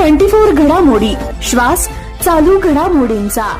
Twenty four घडामोडी. श्वास चालू घडामोडींचा.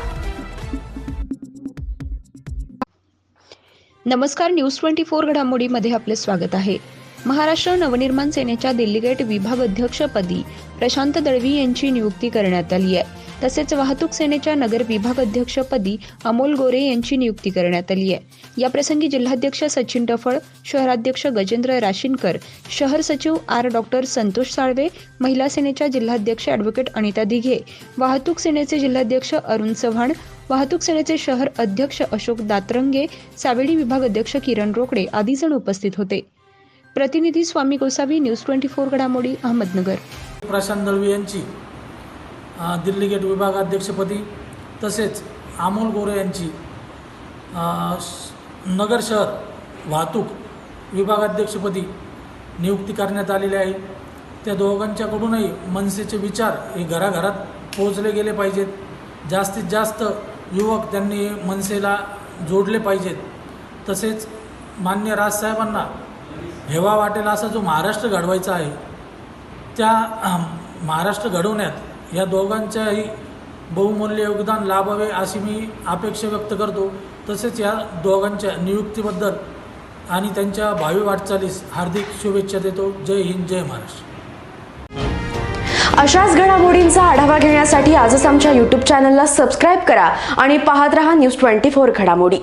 नमस्कार न्यूज ट्वेंटी फोर घडामोडीमध्ये आपले स्वागत आहे. महाराष्ट्र नवनिर्माण सेनेच्या दिल्ली गेट विभाग अध्यक्षपदी प्रशांत दळवी यांची नियुक्ती करण्यात आली आहे. तसेच वाहतूक सेनेच्या नगर विभाग अध्यक्षपदी अमोल गोरे यांची नियुक्ती करण्यात आली आहे. याप्रसंगी जिल्हाध्यक्ष सचिन डफळ शहराध्यक्ष गजेंद्र राशीनकर शहर सचिव आर डॉक्टर संतोष साळवे महिला सेनेच्या जिल्हाध्यक्ष ॲडव्होकेट अनिता दिघे वाहतूक सेनेचे जिल्हाध्यक्ष अरुण चव्हाण वाहतूक सेनेचे शहर अध्यक्ष अशोक दातरंगे सावेडी विभाग अध्यक्ष किरण रोकडे आदी जण उपस्थित होते. प्रतिनिधी Swami Gosavi news twenty four घडामोडी अहमदनगर. प्रशांत दळवी यांची दिल्ली गेट विभागाध्यक्षपदी तसेच अमोल गोरे यांची नगर शहर वाहतूक विभागाध्यक्षपदी नियुक्ती करण्यात आलेली आहे. त्या दोघांच्याकडूनही मनसेचे विचार हे घराघरात पोहोचले गेले पाहिजेत. जास्तीत जास्त युवक त्यांनी मनसेला जोडले पाहिजेत. तसेच मान्य राजसाहेबांना हेवा वाटेल असा जो महाराष्ट्र घडवायचा आहे त्या महाराष्ट्र घडवण्यात या दोघांच्याही बहुमूल्य योगदान लाभावे अशी मी अपेक्षा व्यक्त करतो. तसेच या दोघांच्या नियुक्तीबद्दल आणि त्यांच्या भावी वाटचालीस हार्दिक शुभेच्छा देतो. जय हिंद जय महाराष्ट्र. अशाच घडामोडींचा आढावा घेण्यासाठी आजच आमच्या यूट्यूब चॅनलला सबस्क्राईब करा आणि पाहत रहा न्यूज ट्वेंटी फोर घडामोडी.